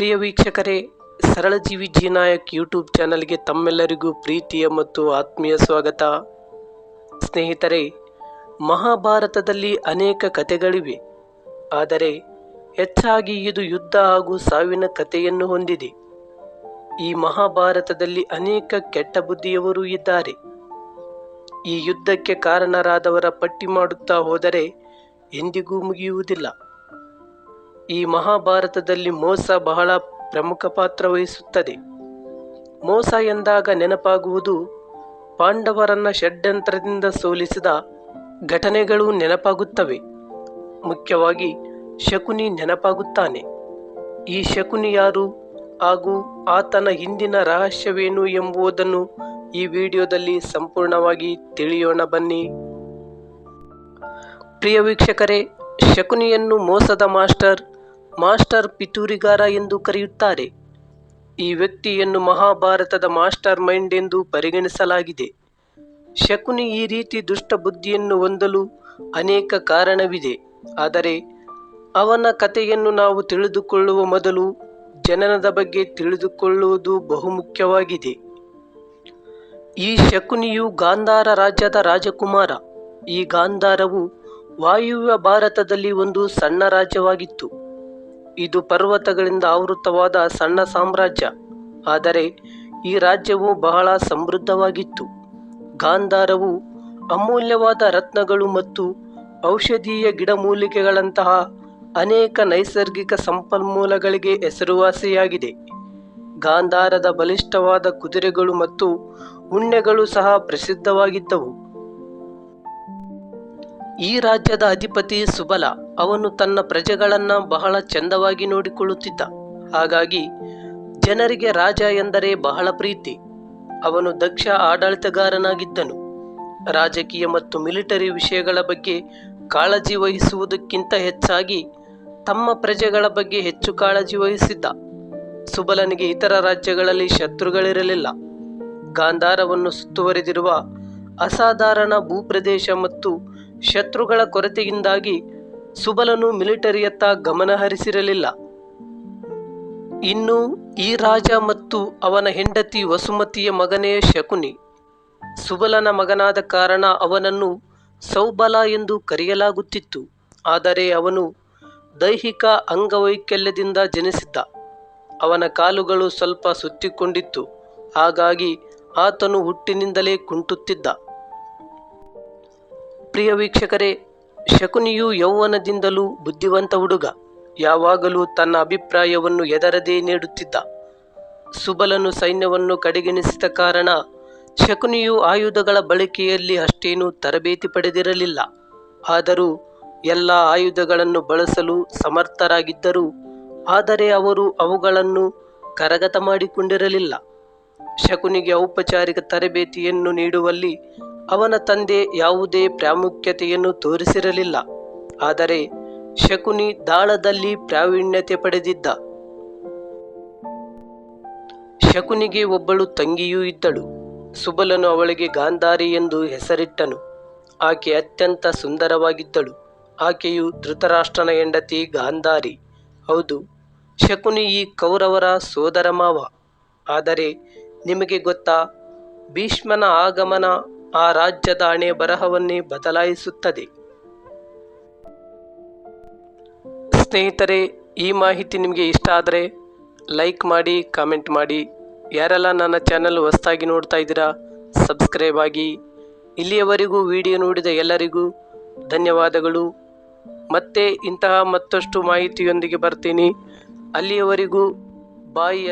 ಪ್ರಿಯ ವೀಕ್ಷಕರೇ ಸರಳ ಜೀವಿ ಜೀನಾಯಕ್ ಯೂಟ್ಯೂಬ್ ಚಾನಲ್ಗೆ ತಮ್ಮೆಲ್ಲರಿಗೂ ಪ್ರೀತಿಯ ಮತ್ತು ಆತ್ಮೀಯ ಸ್ವಾಗತ. ಸ್ನೇಹಿತರೆ, ಮಹಾಭಾರತದಲ್ಲಿ ಅನೇಕ ಕಥೆಗಳಿವೆ. ಆದರೆ ಹೆಚ್ಚಾಗಿ ಇದು ಯುದ್ಧ ಹಾಗೂ ಸಾವಿನ ಕಥೆಯನ್ನು ಹೊಂದಿದೆ. ಈ ಮಹಾಭಾರತದಲ್ಲಿ ಅನೇಕ ಕೆಟ್ಟ ಬುದ್ಧಿಯವರು ಇದ್ದಾರೆ. ಈ ಯುದ್ಧಕ್ಕೆ ಕಾರಣರಾದವರ ಪಟ್ಟಿ ಮಾಡುತ್ತಾ ಹೋದರೆ ಎಂದಿಗೂ ಮುಗಿಯುವುದಿಲ್ಲ. ಈ ಮಹಾಭಾರತದಲ್ಲಿ ಮೋಸ ಬಹಳ ಪ್ರಮುಖ ಪಾತ್ರ ವಹಿಸುತ್ತದೆ. ಮೋಸ ಎಂದಾಗ ನೆನಪಾಗುವುದು ಪಾಂಡವರನ್ನ ಷಡ್ಯಂತ್ರದಿಂದ ಸೋಲಿಸಿದ ಘಟನೆಗಳು ನೆನಪಾಗುತ್ತವೆ. ಮುಖ್ಯವಾಗಿ ಶಕುನಿ ನೆನಪಾಗುತ್ತಾನೆ. ಈ ಶಕುನಿ ಯಾರು ಹಾಗೂ ಆತನ ಹಿಂದಿನ ರಹಸ್ಯವೇನು ಎಂಬುದನ್ನು ಈ ವಿಡಿಯೋದಲ್ಲಿ ಸಂಪೂರ್ಣವಾಗಿ ತಿಳಿಯೋಣ ಬನ್ನಿ. ಪ್ರಿಯ ವೀಕ್ಷಕರೇ, ಶಕುನಿಯನ್ನು ಮೋಸದ ಮಾಸ್ಟರ್ ಮಾಸ್ಟರ್ ಪಿತೂರಿಗಾರ ಎಂದು ಕರೆಯುತ್ತಾರೆ. ಈ ವ್ಯಕ್ತಿಯನ್ನು ಮಹಾಭಾರತದ ಮಾಸ್ಟರ್ ಮೈಂಡ್ ಎಂದು ಪರಿಗಣಿಸಲಾಗಿದೆ. ಶಕುನಿ ಈ ರೀತಿ ದುಷ್ಟ ಬುದ್ಧಿಯನ್ನು ಹೊಂದಲು ಅನೇಕ ಕಾರಣವಿದೆ. ಆದರೆ ಅವನ ಕಥೆಯನ್ನು ನಾವು ತಿಳಿದುಕೊಳ್ಳುವ ಮೊದಲು ಜನನದ ಬಗ್ಗೆ ತಿಳಿದುಕೊಳ್ಳುವುದು ಬಹುಮುಖ್ಯವಾಗಿದೆ. ಈ ಶಕುನಿಯು ಗಾಂಧಾರ ರಾಜ್ಯದ ರಾಜಕುಮಾರ. ಈ ಗಾಂಧಾರವು ವಾಯುವ್ಯ ಭಾರತದಲ್ಲಿ ಒಂದು ಸಣ್ಣ ರಾಜ್ಯವಾಗಿತ್ತು. ಇದು ಪರ್ವತಗಳಿಂದ ಆವೃತವಾದ ಸಣ್ಣ ಸಾಮ್ರಾಜ್ಯ. ಆದರೆ ಈ ರಾಜ್ಯವು ಬಹಳ ಸಮೃದ್ಧವಾಗಿತ್ತು. ಗಾಂಧಾರವು ಅಮೂಲ್ಯವಾದ ರತ್ನಗಳು ಮತ್ತು ಔಷಧೀಯ ಗಿಡಮೂಲಿಕೆಗಳಂತಹ ಅನೇಕ ನೈಸರ್ಗಿಕ ಸಂಪನ್ಮೂಲಗಳಿಗೆ ಹೆಸರುವಾಸಿಯಾಗಿದೆ. ಗಾಂಧಾರದ ಬಲಿಷ್ಠವಾದ ಕುದುರೆಗಳು ಮತ್ತು ಉಣ್ಣೆಗಳು ಸಹ ಪ್ರಸಿದ್ಧವಾಗಿದ್ದವು. ಈ ರಾಜ್ಯದ ಅಧಿಪತಿ ಸುಬಲ ಅವನು ತನ್ನ ಪ್ರಜೆಗಳನ್ನು ಬಹಳ ಚಂದವಾಗಿ ನೋಡಿಕೊಳ್ಳುತ್ತಿದ್ದ. ಹಾಗಾಗಿ ಜನರಿಗೆ ರಾಜ ಎಂದರೆ ಬಹಳ ಪ್ರೀತಿ. ಅವನು ದಕ್ಷ ಆಡಳಿತಗಾರನಾಗಿದ್ದನು. ರಾಜಕೀಯ ಮತ್ತು ಮಿಲಿಟರಿ ವಿಷಯಗಳ ಬಗ್ಗೆ ಕಾಳಜಿ ವಹಿಸುವುದಕ್ಕಿಂತ ಹೆಚ್ಚಾಗಿ ತಮ್ಮ ಪ್ರಜೆಗಳ ಬಗ್ಗೆ ಹೆಚ್ಚು ಕಾಳಜಿ ವಹಿಸಿದ್ದ. ಸುಬಲನಿಗೆ ಇತರ ರಾಜ್ಯಗಳಲ್ಲಿ ಶತ್ರುಗಳಿರಲಿಲ್ಲ. ಗಾಂಧಾರವನ್ನು ಸುತ್ತುವರಿದಿರುವ ಅಸಾಧಾರಣ ಭೂಪ್ರದೇಶ ಮತ್ತು ಶತ್ರುಗಳ ಕೊರತೆಯಿಂದಾಗಿ ಸುಬಲನು ಮಿಲಿಟರಿಯತ್ತ ಗಮನ ಹರಿಸಿರಲಿಲ್ಲ ಇನ್ನು ಈ ರಾಜ ಮತ್ತು ಅವನ ಹೆಂಡತಿ ವಸುಮತಿಯ ಮಗನೇ ಶಕುನಿ. ಸುಬಲನ ಮಗನಾದ ಕಾರಣ ಅವನನ್ನು ಸೌಬಲ ಎಂದು ಕರೆಯಲಾಗುತ್ತಿತ್ತು. ಆದರೆ ಅವನು ದೈಹಿಕ ಅಂಗವೈಕಲ್ಯದಿಂದ ಜನಿಸಿದ್ದ. ಅವನ ಕಾಲುಗಳು ಸ್ವಲ್ಪ ಸುತ್ತಿಕೊಂಡಿತ್ತು. ಹಾಗಾಗಿ ಆತನು ಹುಟ್ಟಿನಿಂದಲೇ ಕುಂಟುತ್ತಿದ್ದ. ಪ್ರಿಯ ವೀಕ್ಷಕರೇ ಶಕುನಿಯು ಯೌವನದಿಂದಲೂ ಬುದ್ಧಿವಂತ ಹುಡುಗ. ಯಾವಾಗಲೂ ತನ್ನ ಅಭಿಪ್ರಾಯವನ್ನು ಎದರದೇ ನೀಡುತ್ತಿದ್ದ. ಸುಬಲನು ಸೈನ್ಯವನ್ನು ಕಡೆಗಣಿಸಿದ ಕಾರಣ ಶಕುನಿಯು ಆಯುಧಗಳ ಬಳಕೆಯಲ್ಲಿ ಅಷ್ಟೇನೂ ತರಬೇತಿ ಪಡೆದಿರಲಿಲ್ಲ. ಆದರೂ ಎಲ್ಲ ಆಯುಧಗಳನ್ನು ಬಳಸಲು ಸಮರ್ಥರಾಗಿದ್ದರು. ಆದರೆ ಅವರು ಅವುಗಳನ್ನು ಕರಗತ ಮಾಡಿಕೊಂಡಿರಲಿಲ್ಲ. ಶಕುನಿಗೆ ಔಪಚಾರಿಕ ತರಬೇತಿಯನ್ನು ನೀಡುವಲ್ಲಿ ಅವನ ತಂದೆ ಯಾವುದೇ ಪ್ರಾಮುಖ್ಯತೆಯನ್ನು ತೋರಿಸಿರಲಿಲ್ಲ. ಆದರೆ ಶಕುನಿ ದಾಳದಲ್ಲಿ ಪ್ರಾವೀಣ್ಯತೆ ಪಡೆದಿದ್ದ. ಶಕುನಿಗೆ ಒಬ್ಬಳು ತಂಗಿಯೂ ಇದ್ದಳು. ಸುಬಲನು ಅವಳಿಗೆ ಗಾಂಧಾರಿ ಎಂದು ಹೆಸರಿಟ್ಟನು. ಆಕೆ ಅತ್ಯಂತ ಸುಂದರವಾಗಿದ್ದಳು. ಆಕೆಯು ಧೃತರಾಷ್ಟ್ರನ ಹೆಂಡತಿ ಗಾಂಧಾರಿ. ಹೌದು, ಶಕುನಿ ಈ ಕೌರವರ ಸೋದರ ಮಾವ ಆದರೆ ನಿಮಗೆ ಗೊತ್ತಾ, ಭೀಷ್ಮನ ಆಗಮನ ಆ ರಾಜ್ಯದ ಹಣೆ ಬರಹವನ್ನೇ ಬದಲಾಯಿಸುತ್ತದೆ. ಸ್ನೇಹಿತರೆ, ಈ ಮಾಹಿತಿ ನಿಮಗೆ ಇಷ್ಟ ಆದರೆ ಲೈಕ್ ಮಾಡಿ, ಕಾಮೆಂಟ್ ಮಾಡಿ. ಯಾರೆಲ್ಲ ನನ್ನ ಚಾನಲ್ ಹೊಸದಾಗಿ ನೋಡ್ತಾ ಇದ್ದೀರಾ, ಸಬ್ಸ್ಕ್ರೈಬ್ ಆಗಿ. ಇಲ್ಲಿಯವರೆಗೂ ವಿಡಿಯೋ ನೋಡಿದ ಎಲ್ಲರಿಗೂ ಧನ್ಯವಾದಗಳು. ಮತ್ತೆ ಇಂತಹ ಮತ್ತಷ್ಟು ಮಾಹಿತಿಯೊಂದಿಗೆ ಬರ್ತೀನಿ. ಅಲ್ಲಿಯವರೆಗೂ ಬಾಯಿ